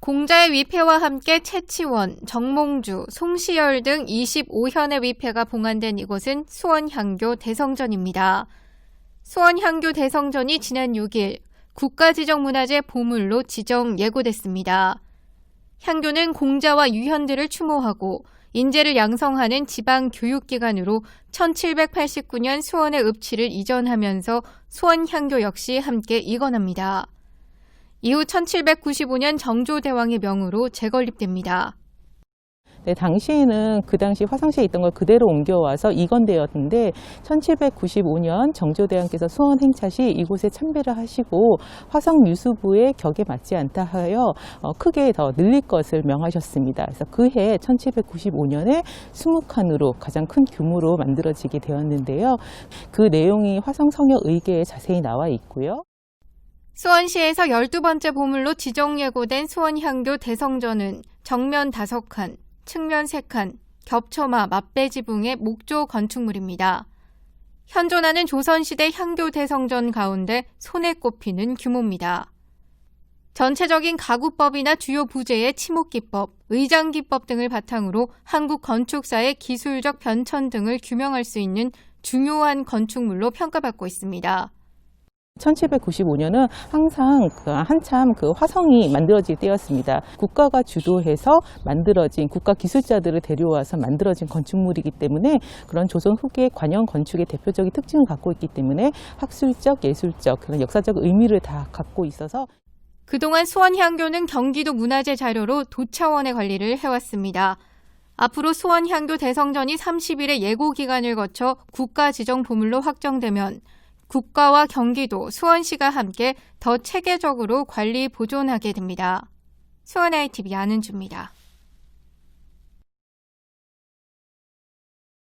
공자의 위패와 함께 채치원, 정몽주, 송시열 등 25현의 위패가 봉안된 이곳은 수원향교 대성전입니다. 수원향교 대성전이 지난 6일 국가지정문화재 보물로 지정 예고됐습니다. 향교는 공자와 유현들을 추모하고 인재를 양성하는 지방 교육기관으로 1789년 수원의 읍치를 이전하면서 수원향교 역시 함께 이관합니다. 이후 1795년 정조대왕의 명으로 재건립됩니다. 네, 당시에는 그 당시 화성시에 있던 걸 그대로 옮겨와서 이건되었는데 1795년 정조대왕께서 수원 행차 시 이곳에 참배를 하시고 화성 유수부의 격에 맞지 않다 하여 어, 크게 더 늘릴 것을 명하셨습니다. 그래서 그해 1795년에 20칸으로 가장 큰 규모로 만들어지게 되었는데요. 그 내용이 화성 성역 의계에 자세히 나와 있고요. 수원시에서 12번째 보물로 지정 예고된 수원향교 대성전은 정면 5칸, 측면 3칸, 겹쳐마, 맞배 지붕의 목조 건축물입니다. 현존하는 조선시대 향교 대성전 가운데 손에 꼽히는 규모입니다. 전체적인 가구법이나 주요 부재의 치목기법, 의장기법 등을 바탕으로 한국 건축사의 기술적 변천 등을 규명할 수 있는 중요한 건축물로 평가받고 있습니다. 1795년은 항상 그 한참 그 화성이 만들어질 때였습니다. 국가가 주도해서 만들어진 국가 기술자들을 데려와서 만들어진 건축물이기 때문에 그런 조선 후기의 관형 건축의 대표적인 특징을 갖고 있기 때문에 학술적, 예술적, 그런 역사적 의미를 다 갖고 있어서 그동안 수원향교는 경기도 문화재 자료로 도차원의 관리를 해왔습니다. 앞으로 수원향교 대성전이 30일의 예고 기간을 거쳐 국가 지정 보물로 확정되면 국가와 경기도, 수원시가 함께 더 체계적으로 관리 보존하게 됩니다. 수원 ITV 안은주입니다.